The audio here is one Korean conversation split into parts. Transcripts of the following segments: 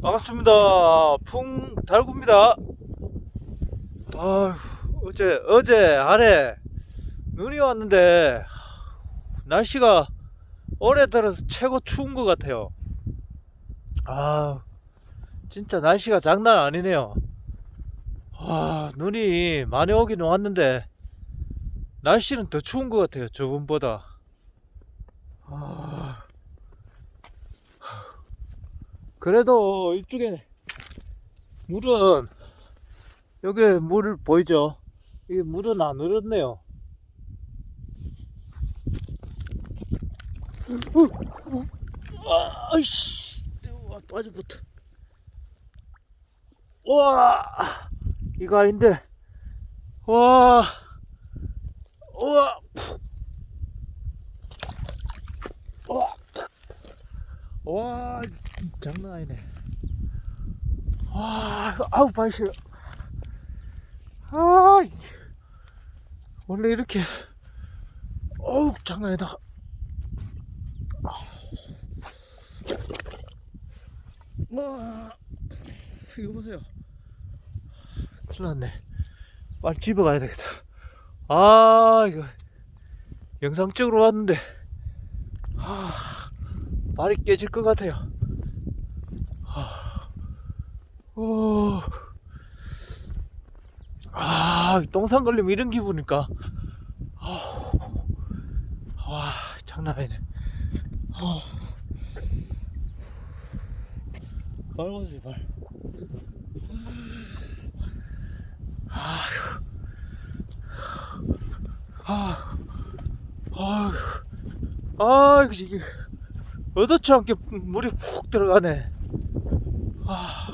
반갑습니다. 풍달구입니다. 아, 어제 어제 아래 눈이 왔는데 날씨가 올해 들어서 최고 추운 것 같아요. 아, 진짜 날씨가 장난 아니네요. 아, 눈이 많이 오긴 왔는데 날씨는 더 추운 것 같아요. 저번보다. 아. 그래도 이쪽에 물은 여기 물 보이죠? 이 물은 안 얼었네요. 어, 어, 아, 아이씨, 와, 빠져붙어. 와, 이거 아닌데. 와, 와, 와, 와, 장난 아니네. 와, 아우, 발시려 아, 이- 원래 이렇게, 어우, 장난 아니다. 와, 이거 보세요. 큰일 났네. 빨리 집에 가야 되겠다. 아, 이거, 영상 찍으러 왔는데, 아, 발이 깨질 것 같아요. 오. 아, 똥산 걸리면 이런 기분이니까. 아우. 와, 장난 아니네. 아. 발 보세요, 발. 아휴. 아, 아휴. 아, 이거 이게 의도치 않게 물이 푹 들어가네. 아.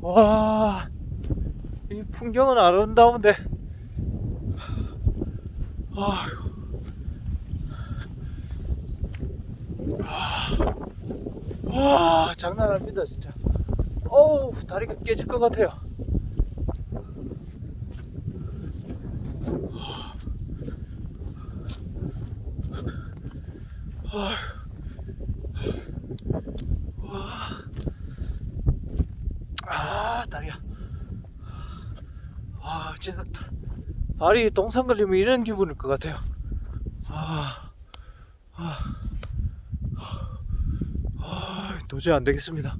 와, 이 풍경은 아름다운데, 아휴. 아, 와, 장난 아닙니다, 진짜. 어우, 다리가 깨질 것 같아요. 아휴. 와. 아 다리야. 아 진짜 발이 동상 걸리면 이런 기분일 것 같아요. 아, 아, 아, 아 도저히 안 되겠습니다